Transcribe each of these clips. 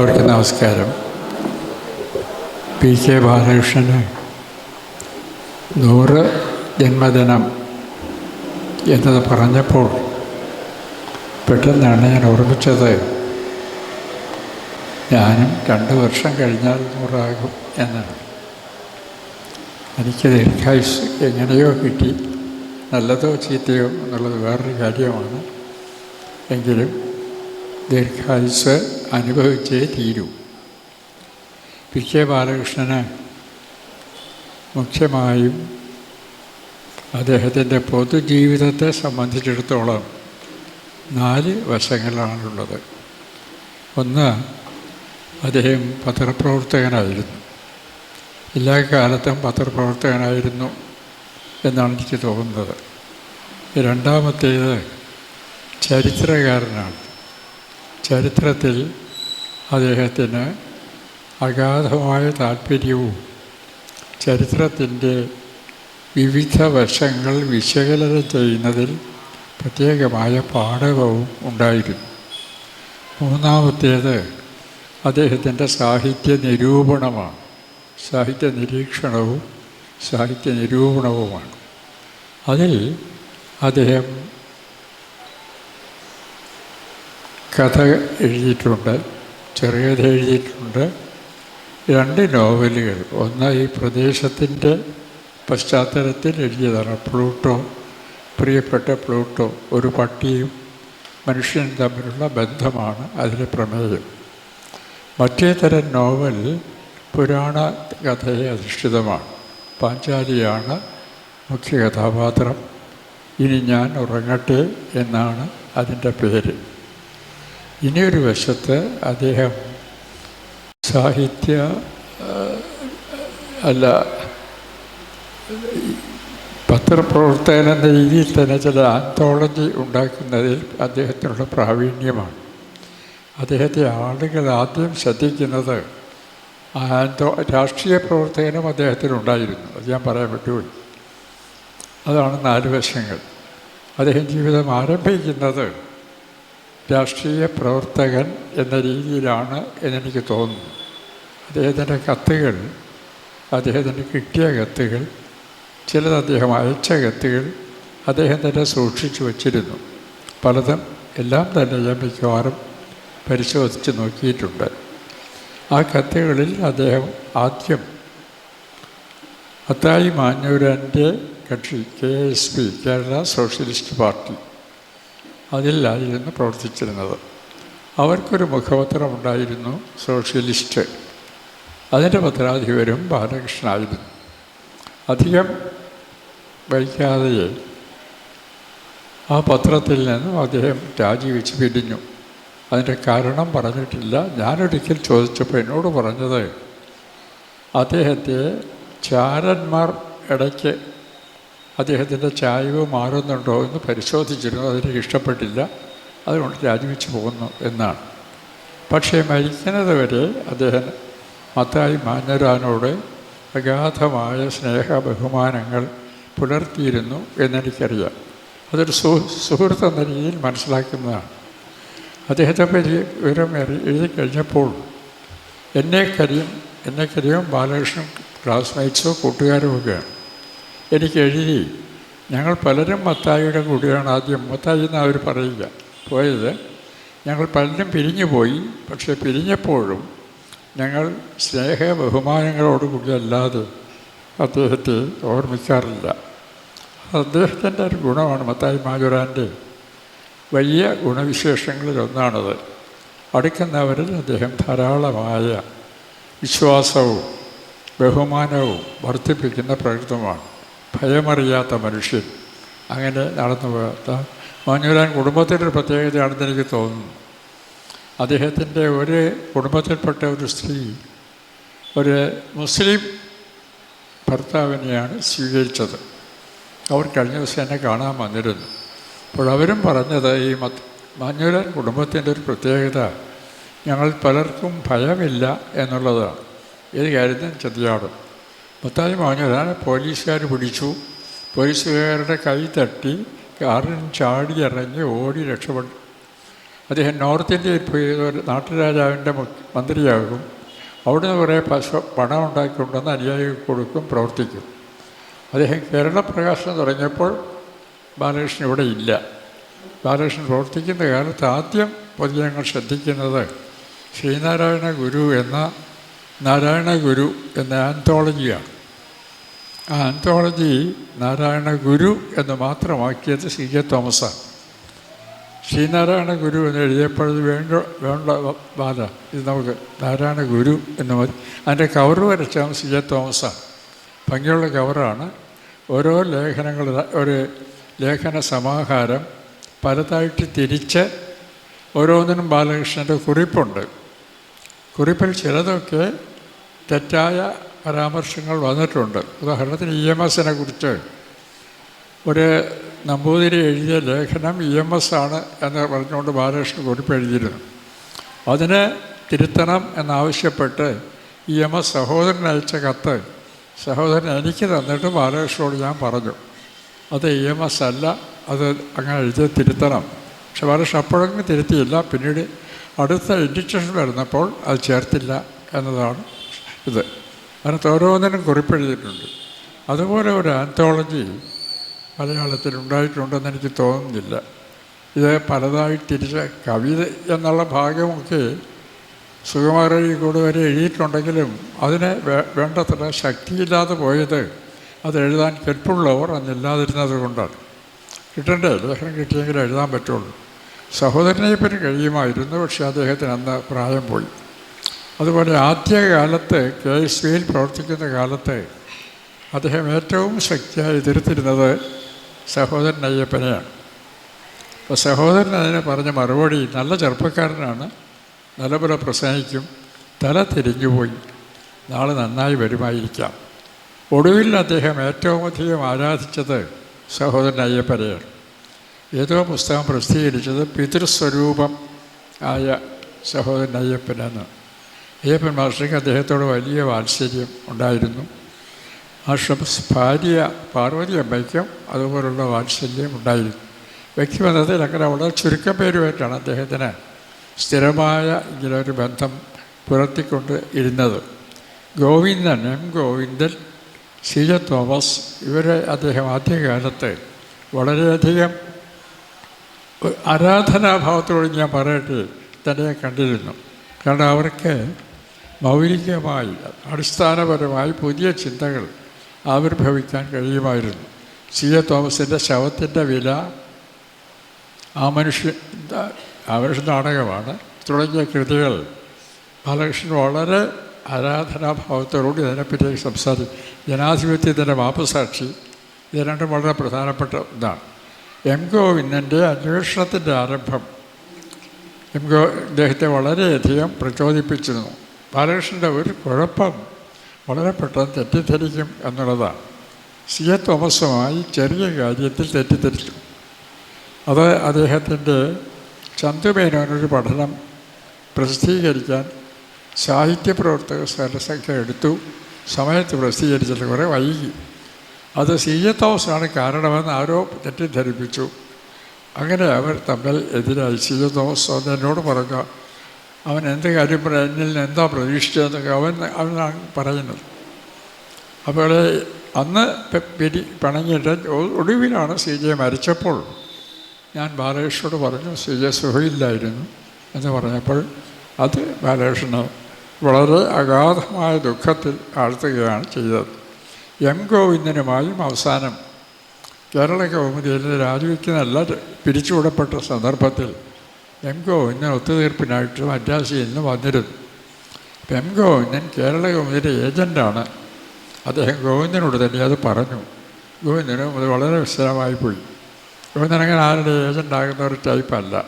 അവർക്ക് നമസ്കാരം. P K ബാലകൃഷ്ണന് നൂറ് ജന്മദിനം എന്നത് പറഞ്ഞപ്പോൾ പെട്ടെന്നാണ് ഞാൻ ഓർമ്മിച്ചത്. ഞാനും രണ്ട് വർഷം കഴിഞ്ഞാൽ നൂറാകും എന്നാണ്. എനിക്ക് ദീർഘായുസ് എങ്ങനെയോ കിട്ടി. നല്ലതോ ചീത്തയോ എന്നുള്ളത് വേറൊരു കാര്യമാണ്. എങ്കിലും ദീർഘായുസ് അനുഭവിച്ചേ തീരൂ. പി കെ ബാലകൃഷ്ണന് മുഖ്യമായും അദ്ദേഹത്തിന്റെ പൊതുജീവിതത്തെ സംബന്ധിച്ചിടത്തോളം നാല് വശങ്ങളാണുള്ളത് ഒന്ന് അദ്ദേഹം പത്രപ്രവർത്തകനായിരുന്നു. എല്ലാ കാലത്തും പത്രപ്രവർത്തകനായിരുന്നു എന്നാണ് എനിക്ക് തോന്നുന്നത്. രണ്ടാമത്തേത് ചരിത്രകാരനാണ്. ചരിത്രത്തിൽ അദ്ദേഹത്തിന് അഗാധമായ താല്പര്യവും ചരിത്രത്തിന്റെ വിവിധ വശങ്ങൾ വിശകലനം ചെയ്യുന്നതിൽ പ്രത്യേകമായ പാഠകവും ഉണ്ടായിരുന്നു. മൂന്നാമത്തേത് അദ്ദേഹത്തിന്റെ സാഹിത്യ നിരൂപണമാണ്. സാഹിത്യ നിരീക്ഷണവും സാഹിത്യ നിരൂപണവുമാണ്. അതിൽ അദ്ദേഹം കഥ എഴുതിയിട്ടുണ്ട് ചെറുകഥ എഴുതിയിട്ടുണ്ട്. രണ്ട് നോവലുകൾ. ഒന്ന് ഈ പ്രദേശത്തിന്റെ പശ്ചാത്തലത്തിൽ എഴുതിയതാണ്. പ്ലൂട്ടോ പ്രിയപ്പെട്ട പ്ലൂട്ടോ ഒരു പട്ടിയും മനുഷ്യനും തമ്മിലുള്ള ബന്ധമാണ് അതിലെ പ്രമേയം. മറ്റേ തരം നോവൽ പുരാണ കഥയെ അധിഷ്ഠിതമാണ്. പാഞ്ചാലിയാണ് മുഖ്യ കഥാപാത്രം. ഇനി ഞാൻ ഉറങ്ങട്ടെ എന്നാണ് അതിന്റെ പേര്. ഇനിയൊരു വശത്ത് അദ്ദേഹം സാഹിത്യ അല്ല പത്രപ്രവർത്തകൻ എന്ന രീതിയിൽ തന്നെ ചില ആന്തോളജി ഉണ്ടാക്കുന്നതിൽ അദ്ദേഹത്തിനുള്ള പ്രാവീണ്യമാണ്. അദ്ദേഹത്തെ ആളുകൾ ആദ്യം ശ്രദ്ധിക്കുന്നത് ആന്തോ രാഷ്ട്രീയ പ്രവർത്തകനും അദ്ദേഹത്തിനുണ്ടായിരുന്നു അത് ഞാൻ പറയാൻ വിട്ടുപോയി അതാണ് നാല് വശങ്ങൾ. അദ്ദേഹം ജീവിതം ആരംഭിക്കുന്നത് രാഷ്ട്രീയ പ്രവർത്തകൻ എന്ന രീതിയിലാണ് എന്നെനിക്ക് തോന്നുന്നു അദ്ദേഹത്തിന്റെ കത്തുകൾ അദ്ദേഹത്തിന് കിട്ടിയ കത്തുകൾ ചിലത് അദ്ദേഹം അയച്ച കത്തുകൾ അദ്ദേഹം തന്നെ സൂക്ഷിച്ചു വച്ചിരുന്നു. പലതും എല്ലാം തന്നെ ഞാൻ മിക്കവാറും പരിശോധിച്ച് നോക്കിയിട്ടുണ്ട്. ആ കത്തുകളിൽ അദ്ദേഹം ആദ്യം അത്തായി മാഞ്ഞൂരന്റെ കക്ഷി K S P Kerala socialist party അതിലായിരുന്നു പ്രവർത്തിച്ചിരുന്നത്. അവർക്കൊരു മുഖപത്രമുണ്ടായിരുന്നു സോഷ്യലിസ്റ്റ്. അതിന്റെ പത്രാധിപരും ബാലകൃഷ്ണനായിരുന്നു അധികം വൈകാതെ ആ പത്രത്തിൽ നിന്നും അദ്ദേഹം രാജിവെച്ച് പിരിഞ്ഞു. അതിന്റെ കാരണം പറഞ്ഞിട്ടില്ല. ഞാനൊരിക്കൽ ചോദിച്ചപ്പോൾ എന്നോട് പറഞ്ഞത് അദ്ദേഹത്തെ ചാരന്മാർ ഇടയ്ക്ക് അദ്ദേഹത്തിന്റെ ചായവ് മാറുന്നുണ്ടോ എന്ന് പരിശോധിച്ചിരുന്നു. അതെനിക്ക് ഇഷ്ടപ്പെട്ടില്ല. അതുകൊണ്ട് രാജിവെച്ച് പോകുന്നു എന്നാണ്. പക്ഷേ മരിക്കുന്നത് വരെ അദ്ദേഹം മത്തായി മാഞ്ഞരാനോട് അഗാധമായ സ്നേഹ ബഹുമാനങ്ങൾ പുലർത്തിയിരുന്നു എന്നെനിക്കറിയാം. അതൊരു സുഹൃത്ത് എന്ന രീതിയിൽ മനസ്സിലാക്കുന്നതാണ്. അദ്ദേഹത്തെ പറ്റി വിവരം എഴുതി കഴിഞ്ഞപ്പോൾ എന്നെ കരിയും എന്നെ ബാലകൃഷ്ണൻ ക്ലാസ്മേറ്റ്സോ കൂട്ടുകാരോ ഒക്കെയാണ്. എനിക്ക് എഴുതി. ഞങ്ങൾ പലരും മത്തായിയുടെ കൂടെയാണ് ആദ്യം. മത്തായി എന്ന് അവർ പറയുക പോയത്. ഞങ്ങൾ പലരും പിരിഞ്ഞു പോയി പക്ഷേ പിരിഞ്ഞപ്പോഴും ഞങ്ങൾ സ്നേഹ ബഹുമാനങ്ങളോടുകൂടി അല്ലാതെ അദ്ദേഹത്തെ ഓർമ്മിക്കാറില്ല. അദ്ദേഹത്തിന്റെ ഒരു ഗുണമാണ് മത്തായി മാജുരാന്റെ വലിയ ഗുണവിശേഷങ്ങളിലൊന്നാണത് അടുക്കുന്നവരിൽ അദ്ദേഹം ധാരാളമായ വിശ്വാസവും ബഹുമാനവും വർദ്ധിപ്പിക്കുന്ന പ്രകൃതമാണ്. ഭയമറിയാത്ത മനുഷ്യൻ. അങ്ങനെ നടന്നു പോകാത്ത മാഞ്ഞുരാൻ കുടുംബത്തിന്റെ ഒരു പ്രത്യേകതയാണെന്ന് എനിക്ക് തോന്നുന്നു. അദ്ദേഹത്തിന്റെ ഒരു കുടുംബത്തിൽപ്പെട്ട ഒരു സ്ത്രീ ഒരു മുസ്ലിം ഭർത്താവിനെയാണ് സ്വീകരിച്ചത്. അവർ കഴിഞ്ഞ ദിവസം എന്നെ കാണാൻ വന്നിരുന്നു. അപ്പോൾ അവരും പറഞ്ഞത് ഈ മത് മാഞ്ഞൂരാൻ കുടുംബത്തിന്റെ ഒരു പ്രത്യേകത ഞങ്ങൾ പലർക്കും ഭയമില്ല എന്നുള്ളതാണ്. ഏത് കാര്യത്തിനും ചെത്തിയാടും മത്തായി പറഞ്ഞതാണ് പോലീസുകാർ പിടിച്ചു. പോലീസുകാരുടെ കൈ തട്ടി കാറിൽ ചാടി ഇറങ്ങി ഓടി രക്ഷപ്പെട്ടു. അദ്ദേഹം നോർത്ത് ഇന്ത്യയിൽ പോയി. നാട്ടുരാജാവിന്റെ മന്ത്രിയാകും മന്ത്രിയാകും. അവിടുന്ന് കുറേ പശു പണം ഉണ്ടാക്കിക്കൊണ്ടുവന്ന് അനുയായി കൊടുക്കും പ്രവർത്തിക്കും. അദ്ദേഹം കേരള പ്രകാശനം തുടങ്ങിയപ്പോൾ ബാലകൃഷ്ണൻ ഇവിടെ ഇല്ല. ബാലകൃഷ്ണൻ പ്രവർത്തിക്കുന്ന കാലത്ത് ആദ്യം പൊതുജനങ്ങൾ ശ്രദ്ധിക്കുന്നത് ശ്രീനാരായണ ഗുരു എന്ന നാരായണ ഗുരു എന്ന ആന്തോളജിയാണ് ആ ആന്തോളജി നാരായണ ഗുരു എന്ന് മാത്രമാക്കിയത് സി കെ തോമസാണ്. ശ്രീനാരായണ ഗുരു എന്ന് എഴുതിയപ്പോഴത് വേണ്ട വേണ്ട ബാധ. ഇത് നമുക്ക് നാരായണ ഗുരു എന്ന് മതി. അതിന്റെ കവർ വരച്ചാൽ സി ജെ തോമസാണ്. ഭംഗിയുള്ള കവറാണ് ഓരോ ലേഖനങ്ങൾ ഒരു ലേഖന സമാഹാരം പലതായിട്ട് തിരിച്ച് ഓരോന്നിനും ബാലകൃഷ്ണന്റെ കുറിപ്പുണ്ട്. കുറിപ്പിൽ ചിലതൊക്കെ തെറ്റായ പരാമർശങ്ങൾ വന്നിട്ടുണ്ട്. ഉദാഹരണത്തിന് ഇ എം എസിനെ കുറിച്ച്. ഒരു നമ്പൂതിരി എഴുതിയ ലേഖനം ഇ എം എസ് ആണ് എന്ന് പറഞ്ഞുകൊണ്ട് ബാലകൃഷ്ണൻ കുറിപ്പ് എഴുതിയിരുന്നു. അതിനെ തിരുത്തണം എന്നാവശ്യപ്പെട്ട് ഇ എം എസ് സഹോദരൻ അയച്ച കത്ത് സഹോദരൻ എനിക്ക് തന്നിട്ട് ബാലകൃഷ്ണനോട് ഞാൻ പറഞ്ഞു. അത് ഇ എം എസ് അല്ല അത് അങ്ങനെ എഴുതി തിരുത്തണം. പക്ഷെ ബാലകൃഷ്ണൻ അപ്പോഴൊന്നും തിരുത്തിയില്ല. പിന്നീട് അടുത്ത ഇൻഡിക്കേഷൻ വരുന്നപ്പോൾ അത് ചേർത്തില്ല എന്നതാണ് ഇത്. അതിനകത്ത് ഓരോന്നിനും കുറിപ്പെഴുതിയിട്ടുണ്ട് അതുപോലെ ഒരു ആന്തോളജി മലയാളത്തിൽ ഉണ്ടായിട്ടുണ്ടെന്ന് എനിക്ക് തോന്നുന്നില്ല. ഇത് പലതായി തിരിച്ച് കവിത എന്നുള്ള ഭാഗമൊക്കെ സുകുമാരി കൂടെ വരെ എഴുതിയിട്ടുണ്ടെങ്കിലും അതിന് വേണ്ടത്ര ശക്തിയില്ലാതെ പോയത് അത് എഴുതാൻ കെൽപ്പുള്ളവർ അന്നില്ലാതിരുന്നത് കൊണ്ടാണ്. കിട്ടണ്ടേ? ലേഖനം കിട്ടിയെങ്കിൽ എഴുതാൻ പറ്റുള്ളൂ. സഹോദരനെ പറ്റി കഴിയുമായിരുന്നു പക്ഷേ അദ്ദേഹത്തിന് അന്ന് പ്രായം പോയി. അതുപോലെ ആദ്യകാലത്ത് കെ എസ് വിയിൽ പ്രവർത്തിക്കുന്ന കാലത്ത് അദ്ദേഹം ഏറ്റവും ശക്തിയായി എതിർത്തിരുന്നത് സഹോദരൻ അയ്യപ്പനെയാണ് അപ്പോൾ സഹോദരൻ അതിന് പറഞ്ഞ മറുപടി നല്ല ചെറുപ്പക്കാരനാണ് നല്ലപോലെ പ്രസംഗിക്കും തല തിരിഞ്ഞുപോയി നാളെ നന്നായി വരുമായിരിക്കാം. ഒടുവിൽ അദ്ദേഹം ഏറ്റവും അധികം ആരാധിച്ചത് സഹോദരൻ അയ്യപ്പനെയാണ് ഏതോ പുസ്തകം പ്രസിദ്ധീകരിച്ചത് പിതൃസ്വരൂപം ആയ സഹോദരൻ അയ്യപ്പനെന്ന് അയ്യപ്പൻ മാസ്റ്റർക്ക് അദ്ദേഹത്തോട് വലിയ വാത്സല്യം ഉണ്ടായിരുന്നു. മാഷ്ടം ഭാര്യ പാർവതി അമ്മയ്ക്കും അതുപോലുള്ള വാത്സല്യം ഉണ്ടായിരുന്നു. വ്യക്തിബന്ധത്തിൽ അങ്ങനെ വളരെ ചുരുക്കം പേരുമായിട്ടാണ് അദ്ദേഹത്തിന് സ്ഥിരമായ ഇങ്ങനെ ഒരു ബന്ധം പുലർത്തിക്കൊണ്ട് ഇരുന്നത്. Govindan M. Govindan C. J Thomas ഇവരെ അദ്ദേഹം ആദ്യകാലത്ത് വളരെയധികം ആരാധനാഭാവത്തോട് ഞാൻ പറയട്ടെ തന്നെ കണ്ടിരുന്നു. കാരണം അവർക്ക് മൗലികമായി അടിസ്ഥാനപരമായി പുതിയ ചിന്തകൾ ആവിർഭവിക്കാൻ കഴിയുമായിരുന്നു. സി. എ. തോമസിന്റെ ശവത്തിന്റെ വില ആ മനുഷ്യ ആ മനുഷ്യ നാടകമാണ്. തുടങ്ങിയ കൃതികൾ ബാലകൃഷ്ണൻ വളരെ ആരാധനാഭാവത്തോടുകൂടി അതിനെപ്പറ്റി സംസാരിച്ചു. ജനാധിപത്യത്തിന്റെ മാപ്പുസാക്ഷി ഇത് രണ്ടും വളരെ പ്രധാനപ്പെട്ട ഇതാണ്. എം ഗോവിന്ദന്റെ അന്വേഷണത്തിന്റെ ആരംഭം. എം ഗോ ഇദ്ദേഹത്തെ വളരെയധികം പ്രചോദിപ്പിച്ചിരുന്നു. ബാലകൃഷ്ണന്റെ ഒരു കുഴപ്പം വളരെ പെട്ടെന്ന് തെറ്റിദ്ധരിക്കും എന്നുള്ളതാണ്. സി എ തോമസുമായി ചെറിയ കാര്യത്തിൽ തെറ്റിദ്ധരിച്ചു. അത് അദ്ദേഹത്തിന്റെ ചന്തുമേനോനൊരു പഠനം പ്രസിദ്ധീകരിക്കാൻ സാഹിത്യ പ്രവർത്തക സരസംഖ്യ എടുത്തു സമയത്ത് പ്രസിദ്ധീകരിച്ചിട്ട് കുറേ വൈകി. അത് സി എ തോമസാണ് കാരണമെന്ന് ആരോ തെറ്റിദ്ധരിപ്പിച്ചു. അങ്ങനെ അവർ തമ്മിൽ എതിരായി സി എ തോമസ് അത് എന്നോട് പറഞ്ഞു. അവൻ എന്ത് കാര്യം പറയാം എന്നിൽ നിന്ന് എന്താ പ്രതീക്ഷിച്ചതെന്നൊക്കെ അവൻ അവനാണ് പറയുന്നത്. അപ്പോൾ അന്ന് പിരി പിണങ്ങിയിട്ട് ഒടുവിലാണ് സി ജെ മരിച്ചപ്പോൾ ഞാൻ ബാലകൃഷ്ണനോട് പറഞ്ഞു സി ജെ സുഖയില്ലായിരുന്നു എന്ന് പറഞ്ഞപ്പോൾ അത് ബാലകൃഷ്ണന് വളരെ അഗാധമായ ദുഃഖത്തിൽ ആഴ്ത്തുകയാണ് ചെയ്തത്. എം ഗോവിന്ദനുമായും അവസാനം കേരള കൗമുദിയിൽ രാജിവെക്കുന്നതല്ല പിരിച്ചുവിടപ്പെട്ട സന്ദർഭത്തിൽ എം ഗോവിന്ദൻ ഒത്തുതീർപ്പിനായിട്ട് മദ്രാസിയിൽ നിന്ന് വന്നിരുന്നു. അപ്പം എം ഗോവിന്ദൻ കേരള കൗമുദിയുടെ ഏജന്റാണ് അദ്ദേഹം ഗോവിന്ദനോട് തന്നെ അത് പറഞ്ഞു. ഗോവിന്ദനും അത് വളരെ വിശദമായി പോയി. ഗോവിന്ദൻ അങ്ങനെ ആരുടെ ഏജന്റാകുന്ന ഒരു ടൈപ്പല്ല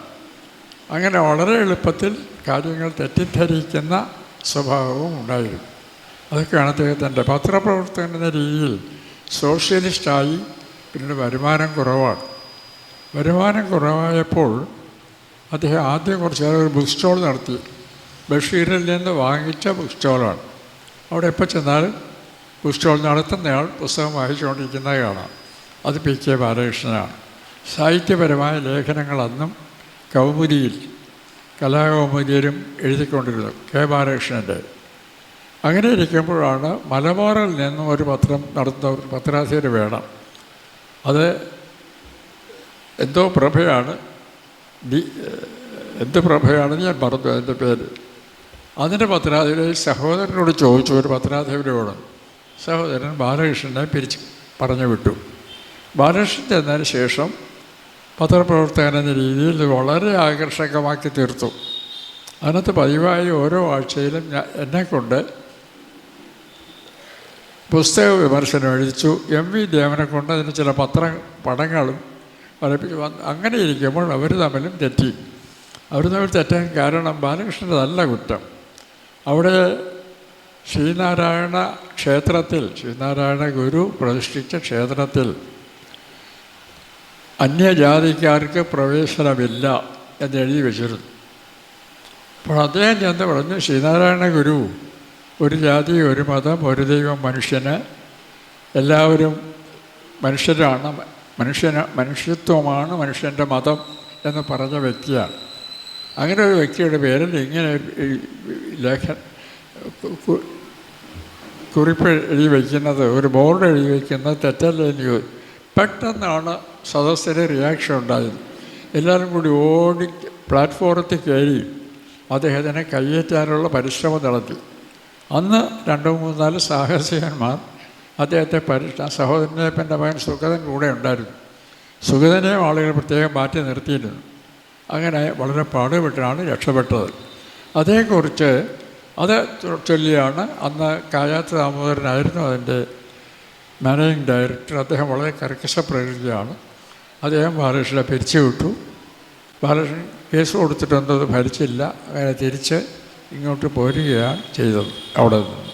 അങ്ങനെ വളരെ എളുപ്പത്തിൽ കാര്യങ്ങൾ തെറ്റിദ്ധരിക്കുന്ന സ്വഭാവവും ഉണ്ടായിരുന്നു. അതൊക്കെയാണ് അദ്ദേഹത്തിന്റെ പത്രപ്രവർത്തകൻ എന്ന രീതിയിൽ സോഷ്യലിസ്റ്റായി പിന്നീട് വരുമാനം കുറവാണ്. വരുമാനം കുറവായപ്പോൾ അദ്ദേഹം ആദ്യം കുറച്ച് കാലം ഒരു ബുക്ക് സ്റ്റോൾ നടത്തി. ബഷീറിൽ നിന്ന് വാങ്ങിച്ച ബുക്ക് സ്റ്റോളാണ്. അവിടെ എപ്പോൾ ചെന്നാലും ബുക്ക് സ്റ്റോൾ നടത്തുന്നയാൾ പുസ്തകം വായിച്ചുകൊണ്ടിരിക്കുന്നത് കാണാം അത് പി കെ ബാലകൃഷ്ണനാണ്. സാഹിത്യപരമായ ലേഖനങ്ങൾ അന്നും കൗമുദിയിൽ കലാകൗമുദിയിലും എഴുതിക്കൊണ്ടിരുന്നു കെ ബാലകൃഷ്ണന്റെ അങ്ങനെ ഇരിക്കുമ്പോഴാണ് മലബാറിൽ നിന്നും ഒരു പത്രം നടത്തുന്ന ഒരു പത്രാധിപർ വേണം. അത് എന്തോ പ്രഭയാണ്. ബി എന്ത് പ്രഭയാണ് ഞാൻ പറഞ്ഞു അതിന്റെ പേര്. അതിന്റെ പത്രാധിപരെ സഹോദരനോട് ചോദിച്ചു ഒരു പത്രാധിപരോട്. സഹോദരൻ ബാലകൃഷ്ണനെ പിരിച്ച് പറഞ്ഞു വിട്ടു. ബാലകൃഷ്ണൻ ചെന്നതിന് ശേഷം പത്രപ്രവർത്തകൻ എന്ന രീതിയിൽ വളരെ ആകർഷകമാക്കി തീർത്തു. അതിനകത്ത് പതിവായി ഓരോ ആഴ്ചയിലും ഞാൻ എന്നെക്കൊണ്ട് പുസ്തക വിമർശനം എഴുതിച്ചു. എം വി ദേവനെ കൊണ്ട് അതിന് ചില പത്ര പടങ്ങളും വരപ്പിച്ചു. അങ്ങനെ ഇരിക്കുമ്പോൾ അവർ തമ്മിലും തെറ്റി. അവർ തമ്മിൽ തെറ്റാൻ കാരണം ബാലകൃഷ്ണന്റെ നല്ല കുറ്റം. അവിടെ ശ്രീനാരായണ ക്ഷേത്രത്തിൽ ശ്രീനാരായണ ഗുരു പ്രതിഷ്ഠിച്ച ക്ഷേത്രത്തിൽ അന്യജാതിക്കാർക്ക് പ്രവേശനമില്ല എന്ന് എഴുതി വെച്ചിരുന്നു. അപ്പോൾ അദ്ദേഹം ചെന്ന് പറഞ്ഞു ശ്രീനാരായണ ഗുരു ഒരു ജാതി ഒരു മതം ഒരു ദൈവം മനുഷ്യന് എല്ലാവരും മനുഷ്യരാണ്. മനുഷ്യന് മനുഷ്യത്വമാണ് മനുഷ്യന്റെ മതം എന്ന് പറഞ്ഞ വ്യക്തിയാണ്. അങ്ങനെ ഒരു വ്യക്തിയുടെ പേരിൽ ഇങ്ങനെ ലേഖ കുറിപ്പ് എഴുതി വയ്ക്കുന്നത് ഒരു ബോർഡ് എഴുതി വയ്ക്കുന്നത് തെറ്റല്ലേ എന്ന് പെട്ടെന്നാണ് സദസ്സിന് റിയാക്ഷൻ ഉണ്ടായത്. എല്ലാവരും കൂടി ഓടി പ്ലാറ്റ്ഫോറത്തിൽ കയറി അദ്ദേഹത്തിനെ കയ്യേറ്റാനുള്ള പരിശ്രമം നടത്തി. അന്ന് രണ്ട് മൂന്നാൽ സാഹസികന്മാർ അദ്ദേഹത്തെ പരിഷ്ഠ സഹോദരനേപ്പന്റെ മകൻ സുഗതൻ കൂടെ ഉണ്ടായിരുന്നു. സുഗതനെയും ആളുകൾ പ്രത്യേകം മാറ്റി നിർത്തിയിരുന്നു. അങ്ങനെ വളരെ പാടുപെട്ടാണ് രക്ഷപ്പെട്ടത്. അതേക്കുറിച്ച് അത് ചൊല്ലിയാണ് അന്ന് കായാത്ത് ദാമോദരനായിരുന്നു അതിന്റെ മാനേജിങ് ഡയറക്ടർ. അദ്ദേഹം വളരെ കർക്കശ പ്രകൃതിയാണ്. അദ്ദേഹം ബാലകൃഷ്ണനെ പിരിച്ചുവിട്ടു. ബാലകൃഷ്ണൻ കേസ് കൊടുത്തിട്ടൊന്നും ഭരിച്ചില്ല. അങ്ങനെ തിരിച്ച് ഇങ്ങോട്ട് പോരുകയാണ് ചെയ്തത് അവിടെ നിന്ന്.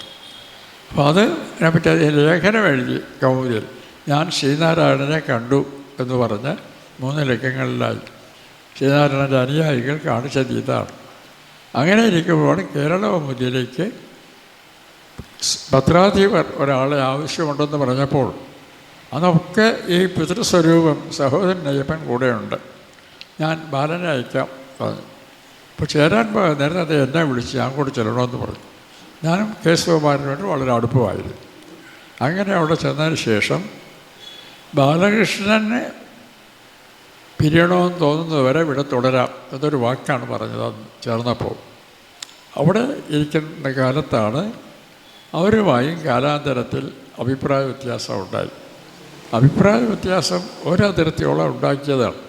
അപ്പോൾ അത് അതിനെപ്പറ്റി അത് ലേഖനം എഴുതി കൗമുദിയിൽ ഞാൻ ശ്രീനാരായണനെ കണ്ടു എന്ന് പറഞ്ഞ് മൂന്ന് ലക്കങ്ങളിലായി ശ്രീനാരായണന്റെ അനുയായികൾ കാണിച്ചത് ഇതാണ്. അങ്ങനെ ഇരിക്കുമ്പോഴാണ് കേരള കൗമുദിയിലേക്ക് ഭദ്രാധിപർ ഒരാളെ ആവശ്യമുണ്ടെന്ന് പറഞ്ഞപ്പോൾ അതൊക്കെ ഈ പിതൃസ്വരൂപം സഹോദരൻ അയ്യപ്പൻ കൂടെയുണ്ട്. ഞാൻ ബാലനെ അയക്കാം പറഞ്ഞു. അപ്പോൾ ചേരാൻ നേരത്തെ എന്നെ വിളിച്ച് ഞാൻ കൂടെ ചെല്ലണമെന്ന് പറഞ്ഞു. ഞാനും കേശവകുമാരനുമായിട്ട് വളരെ അടുപ്പമായിരുന്നു. അങ്ങനെ അവിടെ ചെന്നതിന് ശേഷം ബാലകൃഷ്ണനെ പിരിയണമെന്ന് തോന്നുന്നത് വരെ ഇവിടെ തുടരാം എന്നൊരു വാക്കാണ് പറഞ്ഞത് അന്ന് ചേർന്നപ്പോൾ. അവിടെ ഇരിക്കുന്ന കാലത്താണ് അവരുമായും കാലാന്തരത്തിൽ അഭിപ്രായ വ്യത്യാസം ഉണ്ടായി അഭിപ്രായ വ്യത്യാസം ഒരതിർത്തിയോളം ഉണ്ടാക്കിയതാണ്.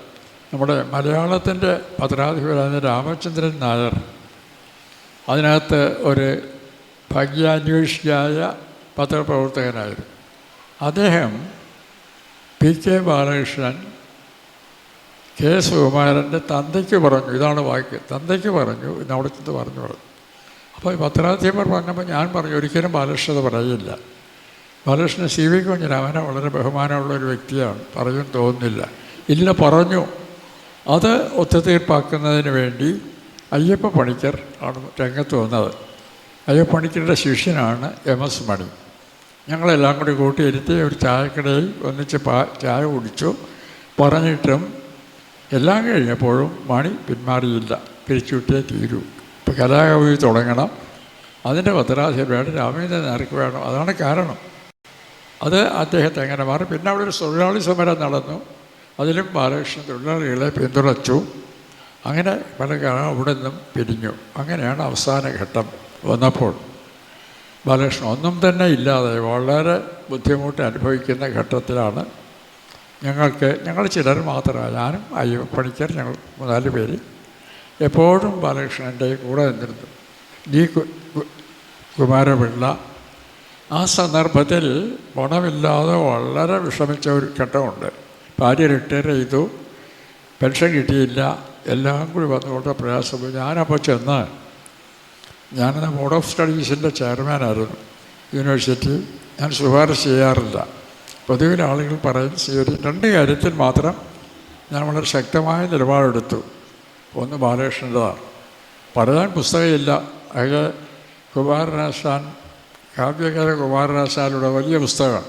നമ്മുടെ മലയാളത്തിന്റെ പത്രാധിപരായ രാമചന്ദ്രൻ നായർ അതിനകത്ത് ഒരു ഭാഗ്യാന്വേഷിയായ പത്രപ്രവർത്തകനായിരുന്നു. അദ്ദേഹം പി കെ ബാലകൃഷ്ണൻ കെ സുകുമാരന്റെ തന്തയ്ക്ക് പറഞ്ഞു ഇതാണ് വാക്ക് തന്തയ്ക്ക് പറഞ്ഞു അവിടെ ചെന്ന് പറഞ്ഞു പറഞ്ഞു. അപ്പോൾ ഈ പത്രാധിപർ പറഞ്ഞപ്പോൾ ഞാൻ പറഞ്ഞു ഒരിക്കലും ബാലകൃഷ്ണത പറയില്ല. ബാലകൃഷ്ണൻ സി വി കുഞ്ഞിരാമനെ വളരെ ബഹുമാനമുള്ള ഒരു വ്യക്തിയാണ് പറയും തോന്നുന്നില്ല. ഇല്ല പറഞ്ഞു. അത് ഒത്തുതീർപ്പാക്കുന്നതിന് വേണ്ടി അയ്യപ്പ പണിക്കർ ആണ് രംഗത്ത് വന്നത്. അയ്യപ്പ പണിക്കരുടെ ശിഷ്യനാണ് എം എസ് മണി. ഞങ്ങളെല്ലാം കൂടി കൂട്ടിയിരുത്തി ഒരു ചായക്കടയിൽ ഒന്നിച്ച് പാ ചായ കുടിച്ചു. പറഞ്ഞിട്ടും എല്ലാം കഴിഞ്ഞപ്പോഴും മണി പിന്മാറിയില്ല. പിരിച്ചുവിട്ടേ തീരൂ. ഇപ്പോൾ കലാകവി തുടങ്ങണം. അതിന്റെ പത്രാശയം വേണം രാമേന്ദ്രൻ നായർക്ക് വേണം. അതാണ് കാരണം. അത് അദ്ദേഹത്തെ എങ്ങനെ മാറി. പിന്നെ അവിടെ ഒരു തൊഴിലാളി സമരം നടന്നു. അതിലും ബാലകൃഷ്ണൻ തൊഴിലാളികളെ പിന്തുണച്ചു. അങ്ങനെ പല കാരണം അവിടെ നിന്നും പിരിഞ്ഞു. അങ്ങനെയാണ് അവസാന ഘട്ടം വന്നപ്പോൾ. ബാലകൃഷ്ണൻ ഒന്നും തന്നെ ഇല്ലാതെ വളരെ ബുദ്ധിമുട്ട് അനുഭവിക്കുന്ന ഘട്ടത്തിലാണ് ഞങ്ങൾക്ക് ഞങ്ങൾ ചിലർ മാത്രമാണ് ഞാനും അയ്യപ്പണിക്കർ ഞങ്ങൾ നാല് പേര് എപ്പോഴും ബാലകൃഷ്ണന്റെ കൂടെ നിന്നിരുന്നു. ഡി കുമാരപിള്ള. ആ സന്ദർഭത്തിൽ പണമില്ലാതെ വളരെ വിഷമിച്ച ഒരു ഘട്ടമുണ്ട്. ഭാര്യ റിട്ടയർ ചെയ്തു. പെൻഷൻ കിട്ടിയില്ല. എല്ലാം കൂടി വന്നുകൊണ്ട് പ്രയാസം ഞാനപ്പോൾ ചെന്ന് ഞാനന്ന് ബോർഡ് ഓഫ് സ്റ്റഡീസിന്റെ ചെയർമാനായിരുന്നു യൂണിവേഴ്സിറ്റി ഞാൻ ശുപാർശ ചെയ്യാറില്ല. പൊതുവിൽ ആളുകൾ പറയും സ്വീകരി രണ്ട് കാര്യത്തിൽ മാത്രം ഞാൻ വളരെ ശക്തമായ നിലപാടെടുത്തു. ഒന്ന് ബാലകൃഷ്ണന്റെതാണ്. പറയാൻ പുസ്തകമില്ല. അത് കുമാരനാശാൻ കാവ്യകാര കുമാരനാശാനുള്ള വലിയ പുസ്തകമാണ്.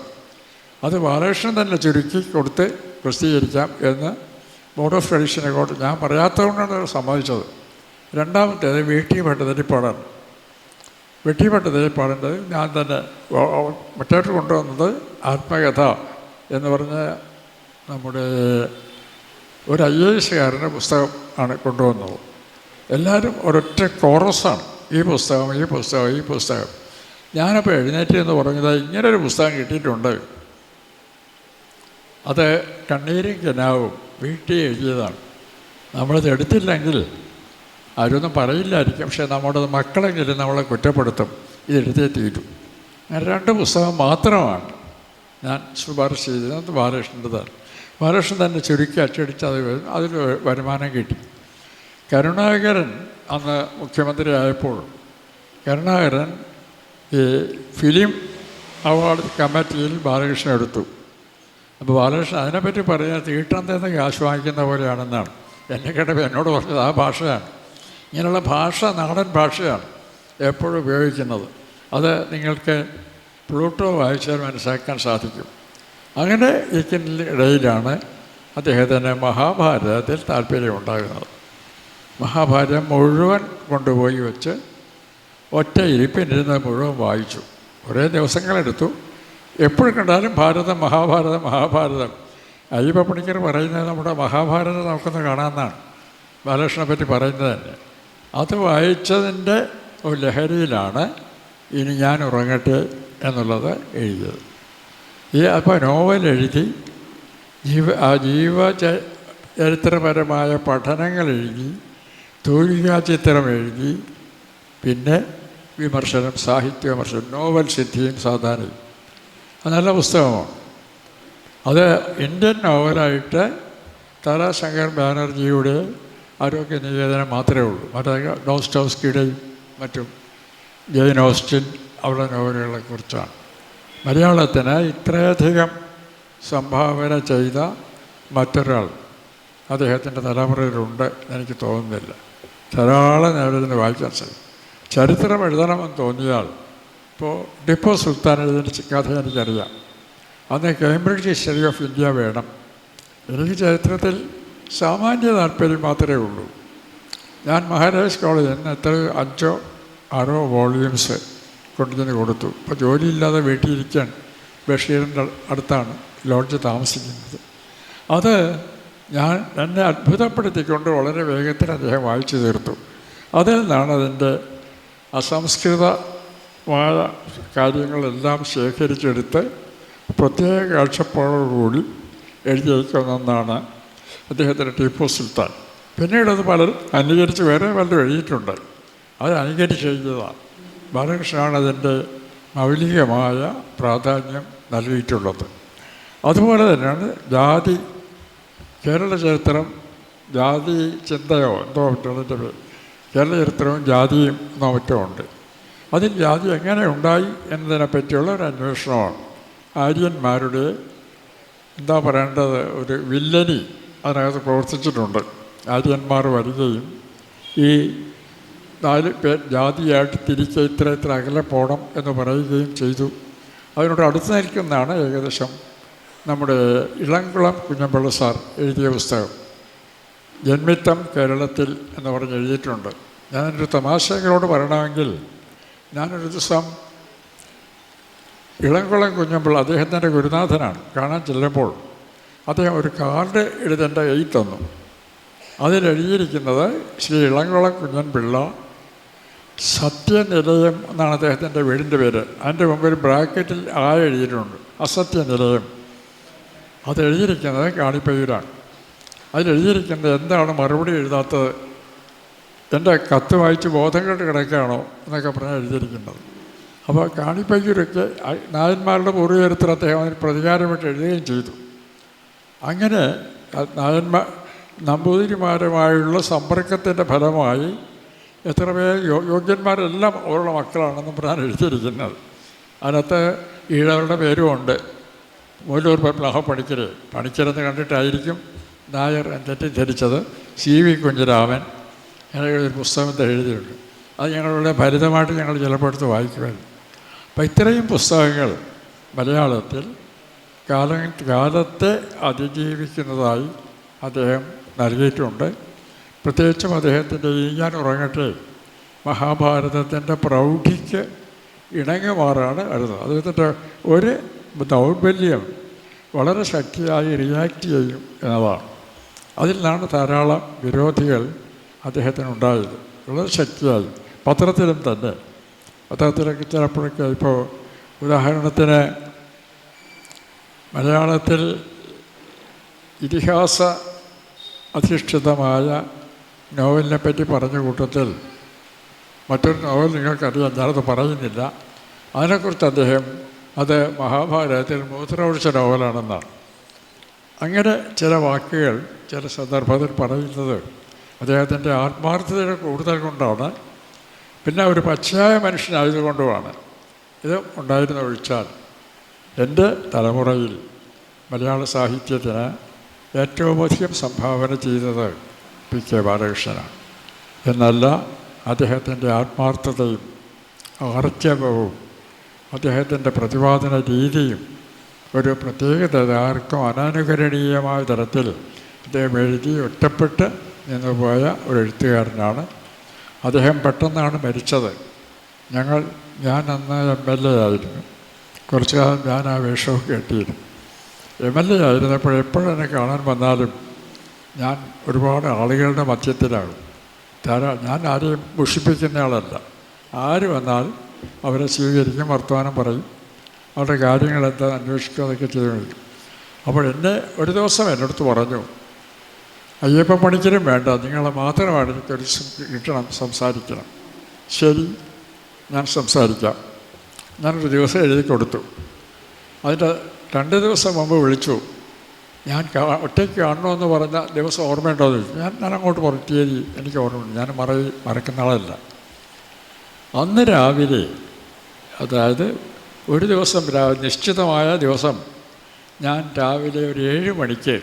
അത് ബാലകൃഷ്ണൻ തന്നെ ചുരുക്കി കൊടുത്ത് പ്രസിദ്ധീകരിക്കാം എന്ന് ബോർഡ് ഓഫ് ട്രഡീഷനെ കൊണ്ട് ഞാൻ പറയാത്തതുകൊണ്ടാണ് അത് സമ്മതിച്ചത്. രണ്ടാമത്തേത് വീട്ടി ഭട്ടതിരിപ്പാടാണ് വെട്ടി ഭട്ടതിരിപ്പാടിന്റെ ഞാൻ തന്നെ വ- കൊണ്ടുവന്നത് ആത്മകഥ എന്ന് പറഞ്ഞ നമ്മുടെ ഒരു ഐ എ എസ്സുകാരന്റെ പുസ്തകം ആണ് കൊണ്ടുവന്നത്. എല്ലാവരും ഒരൊറ്റ കോറസാണ്. ഈ പുസ്തകം ഈ പുസ്തകം ഈ പുസ്തകം. ഞാനപ്പോൾ എഴുന്നേറ്റ് എന്ന് പറഞ്ഞത് ഇങ്ങനൊരു പുസ്തകം കിട്ടിയിട്ടുണ്ട്. അത് കണ്ണീരും കിനാവും. വീട്ടിൽ എഴുതിയതാണ്. നമ്മളത് എടുത്തില്ലെങ്കിൽ ആരൊന്നും പറയില്ലായിരിക്കും. പക്ഷേ നമ്മുടെ മക്കളെങ്കിലും നമ്മളെ കുറ്റപ്പെടുത്തും. ഇത് എഴുതിയേ തീരും. ഞാൻ രണ്ട് പുസ്തകം മാത്രമാണ് ഞാൻ ശുപാർശ ചെയ്തത് ബാലകൃഷ്ണന്റെതാണ് ബാലകൃഷ്ണൻ തന്നെ ചുരുക്കി അച്ചടിച്ച് അത്. അതിൽ വരുമാനം കിട്ടി. കരുണാകരൻ അന്ന് മുഖ്യമന്ത്രി ആയപ്പോൾ കരുണാകരൻ ഈ ഫിലിം അവാർഡ് കമ്മിറ്റിയിൽ ബാലകൃഷ്ണൻ എടുത്തു. അപ്പോൾ ബാലകൃഷ്ണൻ അതിനെപ്പറ്റി പറയാൻ തീട്ടം തന്നെ കാശ് വാങ്ങിക്കുന്ന പോലെയാണെന്നാണ്. എന്നെ കേട്ടപ്പോൾ എന്നോട് പറഞ്ഞത് ആ ഭാഷയാണ്. ഇങ്ങനെയുള്ള ഭാഷ നാടൻ ഭാഷയാണ് എപ്പോഴും ഉപയോഗിക്കുന്നത്. അത് നിങ്ങൾക്ക് പ്ലൂട്ടോ വായിച്ചാൽ മനസ്സിലാക്കാൻ സാധിക്കും. അങ്ങനെ ഇടയിലാണ് അദ്ദേഹത്തിന് മഹാഭാരതത്തിൽ താല്പര്യമുണ്ടാകുന്നത് മഹാഭാരതം മുഴുവൻ കൊണ്ടുപോയി വെച്ച് ഒറ്റ ഇരിപ്പിനിരുന്ന് മുഴുവൻ വായിച്ചു. കുറേ ദിവസങ്ങളെടുത്തു. എപ്പോഴും കണ്ടാലും ഭാരതം മഹാഭാരതം മഹാഭാരതം. അയ്യപ്പ പണിക്കർ പറയുന്നത് നമ്മുടെ മഹാഭാരതം നമുക്കൊന്ന് കാണാമെന്നാണ്. ബാലകൃഷ്ണനെ പറ്റി പറയുന്നത് തന്നെ. അത് വായിച്ചതിന്റെ ഒരു ലഹരിയിലാണ് ഇനി ഞാൻ ഉറങ്ങട്ടെ എന്നുള്ളത് എഴുതിയത്. ഈ അപ്പോൾ നോവൽ എഴുതി ജീവ ആ ജീവ ചരിത്രപരമായ പഠനങ്ങൾ എഴുതി തൂലികാ ചിത്രം എഴുതി പിന്നെ വിമർശനം സാഹിത്യ വിമർശനം നോവൽ സിദ്ധിയും സാധാരണയും. നല്ല പുസ്തകമാണ് അത് ഇന്ത്യൻ നോവലായിട്ട് താരാശങ്കർ ബാനർജിയുടെ ആരോഗ്യ നിവേദനം മാത്രമേ ഉള്ളൂ. മറ്റേ ഡോസ്റ്റോസ്കിയുടെയും മറ്റും ജെയിൻ ഓസ്റ്റിൻ അവരുടെ നോവലുകളെ കുറിച്ചാണ്. മലയാളത്തിന് ഇത്രയധികം സംഭാവന ചെയ്ത മറ്റൊരാൾ അദ്ദേഹത്തിന്റെ തലമുറയിലുണ്ട് എനിക്ക് തോന്നുന്നില്ല. ധാരാളം നേരത്തിന് വായിക്കാൻ സാധിക്കും ചരിത്രം എഴുതണമെന്ന് തോന്നിയാൽ ഇപ്പോൾ ടിപ്പു സുൽത്താൻ എഴുതിയ കഥ എനിക്കറിയാം. അന്ന് കേംബ്രിഡ്ജ് ഹിസ്റ്ററി ഓഫ് ഇന്ത്യ വേണം. എനിക്ക് ചരിത്രത്തിൽ സാമാന്യ താല്പര്യം മാത്രമേ ഉള്ളൂ. ഞാൻ മഹാരാജ് കോളേജിൽ നിന്ന് എത്ര അഞ്ചോ ആറോ വോളിയൂംസ് കൊണ്ടുചെന്ന് കൊടുത്തു. ഇപ്പോൾ ജോലിയില്ലാതെ വീട്ടിലിരിക്കാൻ ബഷീറിന്റെ അടുത്താണ് ലോഡ്ജ് താമസിക്കുന്നത്. അത് ഞാൻ എന്നെ അത്ഭുതപ്പെടുത്തിക്കൊണ്ട് വളരെ വേഗത്തിൽ അദ്ദേഹം വായിച്ചു തീർത്തു. അതിൽ നിന്നാണ് അതിന്റെ അസംസ്കൃതമായ കാര്യങ്ങളെല്ലാം ശേഖരിച്ചെടുത്ത് പ്രത്യേക കാഴ്ചപ്പാടോടുകൂടി എഴുതിയേക്കുന്നതെന്നാണ് അദ്ദേഹത്തിന്റെ ടിപ്പു സുൽത്താൻ. പിന്നീട് അത് പലരും അനുകരിച്ച് വേറെ പലരും എഴുതിയിട്ടുണ്ട്. അത് അനുകരിച്ച് എഴുതിയതാണ്. ബാലകൃഷ്ണനാണ് അതിന്റെ മൗലികമായ പ്രാധാന്യം നൽകിയിട്ടുള്ളത്. അതുപോലെ തന്നെയാണ് ജാതി കേരള ചരിത്രം ജാതി ചിന്തയോ എന്തോ മറ്റുള്ളതിന്റെ കേരള ചരിത്രവും ജാതിയും എന്നോ മറ്റോ ഉണ്ട്. അതിൽ ജാതി എങ്ങനെ ഉണ്ടായി എന്നതിനെ പറ്റിയുള്ള ഒരു അന്വേഷണമാണ്. ആര്യന്മാരുടെ എന്താ പറയേണ്ടത്? ഒരു വില്ലനി അതിനകത്ത് പ്രവർത്തിച്ചിട്ടുണ്ട്. ആര്യന്മാർ വരികയും ഈ നാല് പേർ ജാതിയായിട്ട് തിരിച്ച് ഇത്ര ഇത്ര അകലെ പോകണം എന്ന് പറയുകയും ചെയ്തു. അതിനോട് അടുത്ത് നിൽക്കുന്നതാണ് ഏകദേശം നമ്മുടെ ഇളംകുളം കുഞ്ഞമ്പിള്ള സാർ എഴുതിയ പുസ്തകം. ജന്മിത്തം കേരളത്തിൽ എന്ന് പറഞ്ഞ് എഴുതിയിട്ടുണ്ട്. ഞാനൊരു തമാശകളോട് പറയണമെങ്കിൽ ഞാനൊരു ദിവസം ഇളംകുളം കുഞ്ഞമ്പിള്ള അദ്ദേഹത്തിന്റെ ഗുരുനാഥനാണ്. കാണാൻ ചെല്ലുമ്പോൾ അദ്ദേഹം ഒരു കാർഡ് എഴുതേണ്ട എഴുതി തന്നു. അതിലെഴുതിയിരിക്കുന്നത് ശ്രീ ഇളംകുളം കുഞ്ഞൻ പിള്ള സത്യനിലയം എന്നാണ് അദ്ദേഹത്തിന്റെ വീടിന്റെ പേര്. അതിന്റെ മുമ്പിൽ ബ്രാക്കറ്റിൽ ആ എഴുതിയിട്ടുണ്ട്. അസത്യനിലയം. അത് എഴുതിയിരിക്കുന്നത് കാണിപ്പയ്യൂരാണ്. അതിലെഴുതിയിരിക്കുന്നത് എന്താണ് മറുപടി എഴുതാത്തത്? എന്റെ കത്ത് വായിച്ച് ബോധം കെട്ട് കിടക്കുകയാണോ എന്നൊക്കെ പറഞ്ഞാൽ എഴുതിയിരിക്കുന്നത്. അപ്പോൾ കാണിപ്പയ്യൂരൊക്കെ നായന്മാരുടെ പൂർവചരിത്രം അദ്ദേഹം അതിന് പ്രതികാരമായിട്ട് എഴുതുകയും ചെയ്തു. അങ്ങനെ നായന്മാർ നമ്പൂതിരിമാരുമായുള്ള സമ്പർക്കത്തിന്റെ ഫലമായി എത്ര പേർ യോഗ്യന്മാരെല്ലാം അവരുടെ മക്കളാണെന്ന് പറഞ്ഞാൽ എഴുതിയിരിക്കുന്നത്. അതിനകത്ത് ഈഴവരുടെ പേരും ഉണ്ട്. മൂലൂർ പത്മനാഭ പണിക്കർ പണിക്കരെന്ന് കണ്ടിട്ടായിരിക്കും നായർ തെറ്റിദ്ധരിച്ചത് സി വി കുഞ്ഞിരാമൻ. അങ്ങനെ ഒരു പുസ്തകത്തിൽ എഴുതിയിട്ടുണ്ട്. അത് ഞങ്ങളുടെ ഭരിതമായിട്ട് ഞങ്ങൾ ചിലപ്പോൾ എടുത്ത് വായിക്കുമായിരുന്നു. അപ്പം ഇത്രയും പുസ്തകങ്ങൾ മലയാളത്തിൽ കാലം കാലത്തെ അതിജീവിക്കുന്നതായി അദ്ദേഹം നൽകിയിട്ടുണ്ട്. പ്രത്യേകിച്ചും അദ്ദേഹത്തിന്റെ ഈ ഞാൻ ഉറങ്ങട്ടെ മഹാഭാരതത്തിന്റെ പ്രൗഢിക്ക് ഇണങ്ങുമാറാണ് എഴുതുന്നത് അദ്ദേഹത്തിന്റെ ഒരു ദൗർബല്യം വളരെ ശക്തിയായി റിയാക്റ്റ് ചെയ്യും എന്നതാണ്. അതിൽ നിന്നാണ് ധാരാളം വിരോധികൾ അദ്ദേഹത്തിനുണ്ടായത്. വളരെ ശക്തിയായി പത്രത്തിലും തന്നെ. പത്രത്തിലൊക്കെ ചിലപ്പോഴൊക്കെ ഇപ്പോൾ ഉദാഹരണത്തിന് മലയാളത്തിൽ ഇതിഹാസ അധിഷ്ഠിതമായ നോവലിനെ പറ്റി പറഞ്ഞ കൂട്ടത്തിൽ മറ്റൊരു നോവൽ നിങ്ങൾക്കറിയാം ഞാനത് പറയുന്നില്ല. അതിനെക്കുറിച്ച് അദ്ദേഹം അത് മഹാഭാരതത്തിൽ മൂത്രമൊഴിച്ച നോവലാണെന്നാണ്. അങ്ങനെ ചില വാക്കുകൾ ചില സന്ദർഭത്തിൽ പറയുന്നത് അദ്ദേഹത്തിന്റെ ആത്മാർത്ഥതയുടെ കൂടുതൽ കൊണ്ടാണ്. പിന്നെ ഒരു പച്ചയായ മനുഷ്യനായതുകൊണ്ടുമാണ്. ഇത് ഉണ്ടായിരുന്ന ഒഴിച്ചാൽ എന്റെ തലമുറയിൽ മലയാള സാഹിത്യത്തിന് ഏറ്റവുമധികം സംഭാവന ചെയ്തത് പി കെ ബാലകൃഷ്ണനാണ്. എന്നല്ല അദ്ദേഹത്തിന്റെ ആത്മാർത്ഥതയും ആർജവവും അദ്ദേഹത്തിന്റെ പ്രതിപാദന രീതിയും ഒരു പ്രത്യേകത ആർക്കും അനാനുകരണീയമായ തരത്തിൽ അദ്ദേഹം എഴുതി ഒറ്റപ്പെട്ട് നിന്നുപോയ ഒരു എഴുത്തുകാരനാണ്. അദ്ദേഹം പെട്ടെന്നാണ് മരിച്ചത്. ഞങ്ങൾ ഞാൻ അന്ന് എം എൽ എ ആയിരുന്നു. കുറച്ച് കാലം ഞാൻ ആ വേഷവും കെട്ടിയിരുന്നു. എം എൽ എ ആയിരുന്നപ്പോൾ എപ്പോഴെന്നെ കാണാൻ വന്നാലും ഞാൻ ഒരുപാട് ആളുകളുടെ മധ്യത്തിലാണ് ധാരാ ഞാൻ ആരെയും മുഷിപ്പിക്കുന്ന ആളല്ല. ആര് വന്നാൽ അവരെ സ്വീകരിക്കും വർത്തമാനം പറയും. അവരുടെ കാര്യങ്ങൾ എന്താ അന്വേഷിക്കുക അതൊക്കെ ചെയ്തു അപ്പോൾ എന്നെ ഒരു ദിവസം എന്നടുത്ത് പറഞ്ഞു അയ്യപ്പ പണിക്കരും വേണ്ട. നിങ്ങൾ മാത്രമാണ് എനിക്കൊരു സം- കിട്ടണം സംസാരിക്കണം. ശരി ഞാൻ സംസാരിക്കാം. ഞാനൊരു ദിവസം എഴുതി കൊടുത്തു. അതിന്റെ രണ്ട് ദിവസം മുമ്പ് വിളിച്ചു. ഞാൻ ഒറ്റയ്ക്ക് കാണണമെന്ന് പറഞ്ഞ ദിവസം ഓർമ്മയുണ്ടോ എന്ന് ചോദിച്ചു. ഞാൻ ഞാൻ അങ്ങോട്ട് പറഞ്ഞു എനിക്ക് ഓർമ്മയുണ്ട്. ഞാൻ മറ മറക്കുന്ന ആളല്ല. അന്ന് രാവിലെ അതായത് ഒരു ദിവസം നിശ്ചിതമായ ദിവസം ഞാൻ രാവിലെ ഒരു ഏഴ് മണിക്ക്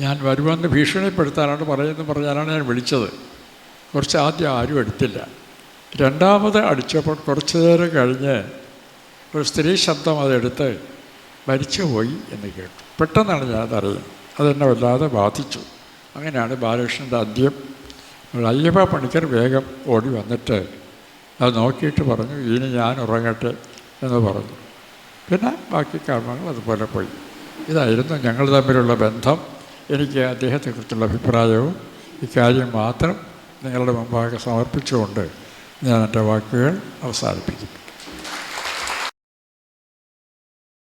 ഞാൻ വരുമെന്ന് ഭീഷണിപ്പെടുത്താനാണ് പറയുന്നത് പറഞ്ഞാലാണ് ഞാൻ വിളിച്ചത്. കുറച്ച് ആദ്യം ആരും എടുത്തില്ല. രണ്ടാമത് അടിച്ചപ്പോൾ കുറച്ച് നേരം കഴിഞ്ഞ് ഒരു സ്ത്രീ ശബ്ദം അതെടുത്ത് മരിച്ചുപോയി എന്ന് കേട്ടു. പെട്ടെന്നാണ് ഞാനതറിയുന്നത് അതെന്നെ വല്ലാതെ ബാധിച്ചു. അങ്ങനെയാണ് ബാലകൃഷ്ണന്റെ അന്ത്യം. അയ്യപ്പ പണിക്കർ വേഗം ഓടി വന്നിട്ട് അത് നോക്കിയിട്ട് പറഞ്ഞു ഇനി ഞാൻ ഉറങ്ങട്ടെ എന്ന് പറഞ്ഞു. പിന്നെ ബാക്കി കർമ്മങ്ങൾ അതുപോലെ പോയി. ഇതായിരുന്നു ഞങ്ങൾ തമ്മിലുള്ള ബന്ധം. എനിക്ക് അദ്ദേഹത്തെക്കുറിച്ചുള്ള അഭിപ്രായവും ഇക്കാര്യം മാത്രം നിങ്ങളുടെ മുമ്പാകെ സമർപ്പിച്ചുകൊണ്ട് ഞാൻ എന്റെ വാക്കുകൾ അവസാനിപ്പിക്കും